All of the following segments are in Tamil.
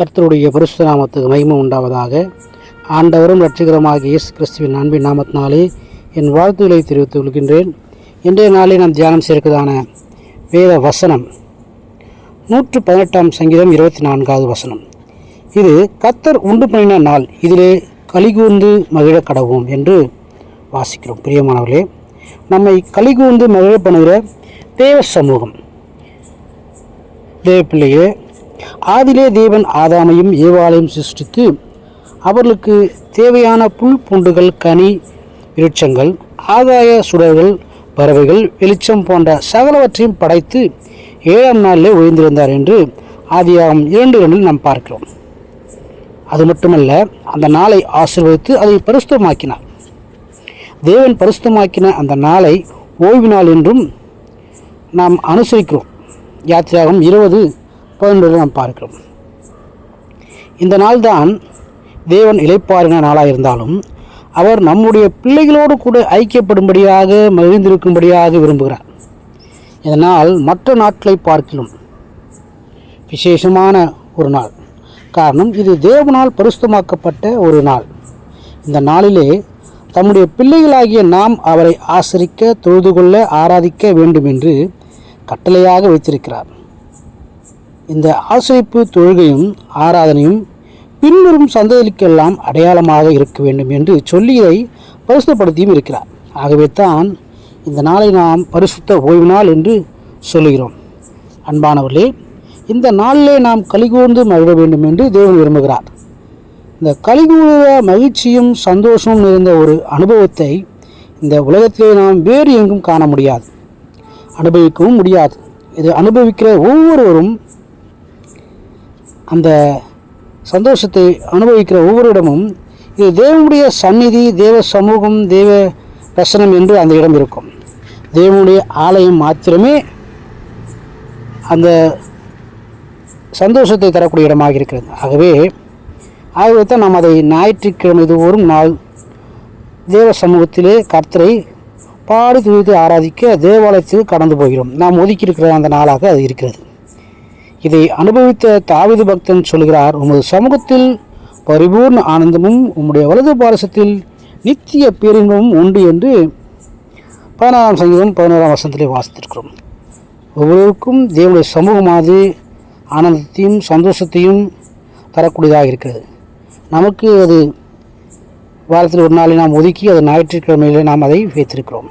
கர்த்தருடைய பரிசு நாமத்துக்கு மகிமை உண்டாவதாக. ஆண்டவரும் லட்சிகரமாக இயேசு கிறிஸ்துவின் அன்பின் நாமத்தினாலே என் வாழ்த்துக்களை தெரிவித்துக் கொள்கின்றேன். இன்றைய நாளில் நாம் தியானம் சேர்க்கதான வேத வசனம். நூற்று பதினெட்டாம் சங்கீதம் இருபத்தி நான்காவது வசனம். இது கத்தர் உண்டு பண்ணின நாள். இதிலே கலிகூர்ந்து மகிழ கடவோம் என்று வாசிக்கிறோம். பிரியமானவர்களே நம்மை கலிகூர்ந்து மகிழ பண்ணுகிற தேவ சமூகம். தேவ பிள்ளையே ஆதிலே தேவன் ஆதாமையும் ஏவாளையும் சிருஷ்டித்து அவர்களுக்கு தேவையான புல் பூண்டுகள் கனி விருட்சங்கள் ஆகாய சுடர்கள் பறவைகள் வெளிச்சம் போன்ற சகலவற்றையும் படைத்து ஏழாம் நாளிலே ஒழிந்திருந்தார் என்று ஆதியாகம் இரண்டு இரண்டில் நாம் பார்க்கிறோம். அது மட்டுமல்ல அந்த நாளை ஆசிர்வதித்து அதை பரிசுத்தமாக்கினார். தேவன் பரிசுத்தமாக்கின அந்த நாளை ஓய்வு நாள் என்றும் நாம் அனுசரிக்கிறோம். யாத்திராகம் இருபது பதினொன்றில் நாம் பார்க்கிறோம். இந்த நாள்தான் தேவன் இழைப்பாருங்க நாளாக இருந்தாலும் அவர் நம்முடைய பிள்ளைகளோடு கூட ஐக்கியப்படும்படியாக மகிழ்ந்திருக்கும்படியாக விரும்புகிறார். இதனால் மற்ற நாட்களை பார்க்கிலும் விசேஷமான ஒரு நாள். காரணம் இது தேவனால் பரிசுத்தமாக்கப்பட்ட ஒரு நாள். இந்த நாளிலே தம்முடைய பிள்ளைகளாகிய நாம் அவரை ஆசிரிக்க தொழுது கொள்ள ஆராதிக்க வேண்டும் என்று கட்டளையாக வைத்திருக்கிறார். இந்த ஆசிரிப்பு தொழுகையும் ஆராதனையும் பின்வரும் சந்ததிகளுக்கெல்லாம் அடையாளமாக இருக்க வேண்டும் என்று சொல்லி இதை பரிசுத்தப்படுத்தியும் இருக்கிறார். ஆகவே தான் இந்த நாளை நாம் பரிசுத்த ஓய்வு நாள் என்று சொல்லுகிறோம். அன்பானவர்களே இந்த நாளிலே நாம் கலிகூர்ந்து மகிழ வேண்டும் என்று தேவன் விரும்புகிறார். இந்த கலிகூர மகிழ்ச்சியும் சந்தோஷமும் நிறைந்த ஒரு அனுபவத்தை இந்த உலகத்திலே நாம் வேறு எங்கும் காண முடியாது. அனுபவிக்கவும் முடியாது. இது அனுபவிக்கிற ஒவ்வொருவரும் அந்த சந்தோஷத்தை அனுபவிக்கிற ஒவ்வொருடமும் இது தேவனுடைய சந்நிதி தேவ சமூகம் தேவ பிரசனம் என்று அந்த இடம் இருக்கும். தேவனுடைய ஆலயம் மாத்திரமே அந்த சந்தோஷத்தை தரக்கூடிய இடமாக இருக்கிறது. ஆகவே ஆகவே தான் நாம் அதை ஞாயிற்றுக்கிழமை தோறும் நாள் தேவ சமூகத்திலே கர்த்தரை பாடி துதித்து ஆராதிக்க தேவாலயத்துக்கு கடந்து போகிறோம். நாம் ஒதுக்கியிருக்கிற அந்த நாளாக அது இருக்கிறது. இதை அனுபவித்த தாவிது பக்தன் சொல்கிறார் உமது சமூகத்தில் பரிபூர்ண ஆனந்தமும் உம்முடைய வலது பாரசத்தில் நித்திய பேரின்பமும் உண்டு என்று பதினாறாம் சங்கீதம் பதினோராம் வருஷத்திலே வாசித்திருக்கிறோம். ஒவ்வொருவருக்கும் தேவனுடைய சமூகமானது ஆனந்தத்தையும் சந்தோஷத்தையும் தரக்கூடியதாக இருக்கிறது. நமக்கு அது வாரத்தில் ஒரு நாளை நாம் ஒதுக்கி அது ஞாயிற்றுக்கிழமையிலே நாம் அதை வைத்திருக்கிறோம்.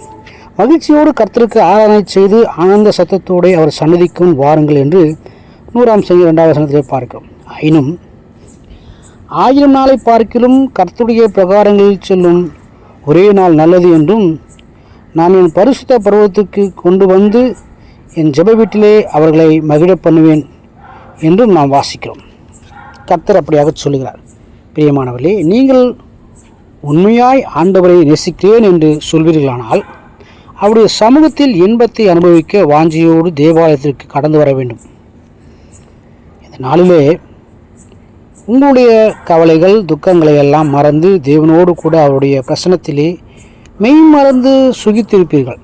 மகிழ்ச்சியோடு கர்த்தருக்கு ஆராதனை செய்து ஆனந்த சத்தத்தோடு அவர் சன்னதிக்கும் வாருங்கள் என்று நூறாம் சங்கி ரெண்டாவது வசனத்திலே பார்க்கிறோம். ஆயினும் ஆயிரம் நாளை பார்க்கிலும் கர்த்துடைய பிரகாரங்களில் செல்லும் ஒரே நாள் நல்லது என்றும் நான் என் பரிசுத்த பருவத்துக்கு கொண்டு வந்து என் ஜெப வீட்டிலே அவர்களை மகிழ பண்ணுவேன் என்றும் நாம் வாசிக்கிறோம். கர்த்தர் அப்படியாக சொல்லுகிறார். பிரியமானவர்களே நீங்கள் உண்மையாய் ஆண்டவரை நேசிக்கிறேன் என்று சொல்வீர்களானால் அவருடைய சமூகத்தில் இன்பத்தை அனுபவிக்க வாஞ்சியோடு தேவாலயத்திற்கு கடந்து வர வேண்டும். நாளிலே உங்களுடைய கவலைகள் துக்கங்களை எல்லாம் மறந்து தேவனோடு கூட அவருடைய பிரசனத்திலே மெய் மறந்து சுகித்திருப்பீர்கள்.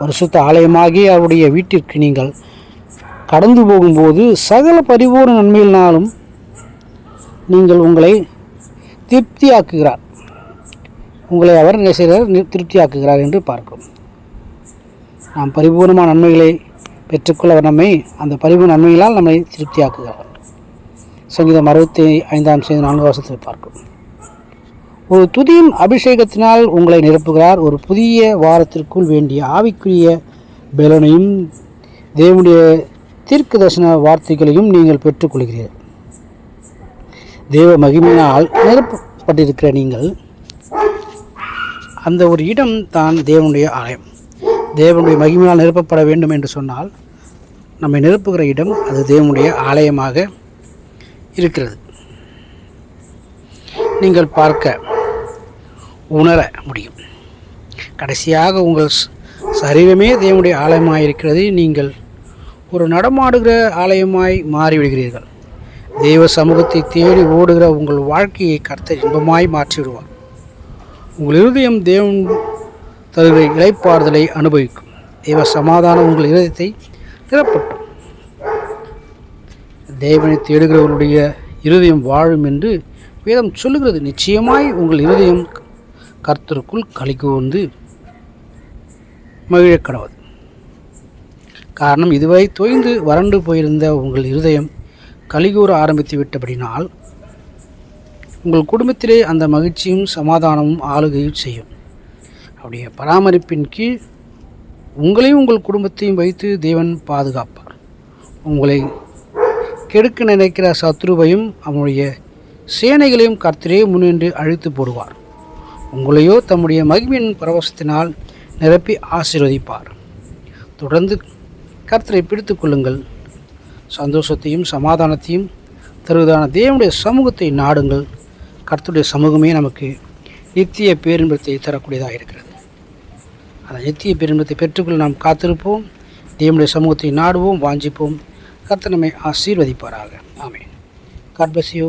பரிசுத்த ஆலயமாகி அவருடைய வீட்டிற்கு நீங்கள் கடந்து போகும்போது சகல பரிபூர்ண நன்மையினாலும் நீங்கள் உங்களை திருப்தியாக்குகிறார். உங்களை அவர் நேசிகிறார் திருப்தியாக்குகிறார் என்று பார்க்கிறோம். நாம் பரிபூர்ணமான நன்மைகளை பெற்றுக்கொள்ள நம்மை அந்த பரிபூர்ண நன்மைகளால் நம்மை திருப்தியாக்குகிறார். சங்கீதம் அறுபத்தி ஐந்தாம் செய்தி நான்கு வருஷத்தில் பார்க்கும். ஒரு துதியின் அபிஷேகத்தினால் உங்களை நிரப்புகிறார். ஒரு புதிய வாரத்திற்குள் வேண்டிய ஆவிக்குரிய பலனையும் தேவனுடைய தீர்க்க தரிசன வார்த்தைகளையும் நீங்கள் பெற்றுக்கொள்கிறீர்கள் தேவ மகிமையினால் நிரப்பப்பட்டிருக்கிற நீங்கள் அந்த ஒரு இடம் தான் தேவனுடைய ஆலயம். தேவனுடைய மகிமையால் நிரப்பப்பட வேண்டும் என்று சொன்னால் நம்மை நிரப்புகிற இடம் அது தேவனுடைய ஆலயமாக இருக்கிறது. நீங்கள் பார்க்க உணர முடியும். கடைசியாக உங்கள் சரீரமே தேவனுடைய ஆலயமாக இருக்கிறது நீங்கள் ஒரு நடமாடுகிற ஆலயமாய் மாறிவிடுகிறீர்கள். தெய்வ சமூகத்தை தேடி ஓடுகிற உங்கள் வாழ்க்கையை கர்த்தர் இன்பமாய் மாற்றிவிடுவார். உங்கள் இருதயம் தேவன் தருகிற இளைப்பாறுதலை அனுபவிக்கும். தெய்வ சமாதானம் உங்கள் இருதயத்தை நிரப்பட்டும். தேவனை தேடுகிறவர்களுடைய இருதயம் வாழும் என்று வேதம் சொல்லுகிறது. நிச்சயமாய் உங்கள் இருதயம் கர்த்தருக்குள் கழிக்கு வந்து மகிழக் கடவுள். காரணம் இதுவரை தொய்ந்து வறண்டு போயிருந்த உங்கள் இருதயம் கலிகூற ஆரம்பித்து விட்டபடினால் உங்கள் குடும்பத்திலே அந்த மகிழ்ச்சியும் சமாதானமும் ஆளுகையும் செய்யும். அவருடைய பராமரிப்பின் கீழ் உங்களையும் உங்கள் குடும்பத்தையும் வைத்து தேவன் பாதுகாப்பார். உங்களை கெடுக்க நினைக்கிற சத்ருவையும் அவனுடைய சேனைகளையும் கர்த்தரே முன்னின்று அழித்து போடுவார். உங்களையோ தம்முடைய மகிமையின் பரவசத்தினால் நிரப்பி ஆசீர்வதிப்பார். தொடர்ந்து கர்த்தரை பிடித்து கொள்ளுங்கள். சந்தோஷத்தையும் சமாதானத்தையும் தருவதான தேவனுடைய சமூகத்தை நாடுங்கள். கர்த்தருடைய சமூகமே நமக்கு நித்திய பேரின்பத்தை தரக்கூடியதாக இருக்கிறது. அந்த நித்திய பேரின்பத்தை பெற்றுக்கொள்ள நாம் காத்திருப்போம். தேவனுடைய சமூகத்தை நாடுவோம் வாஞ்சிப்போம். கர்த்தர் நம்மை ஆசீர்வதிப்பாராக. ஆமே காட் bless யூ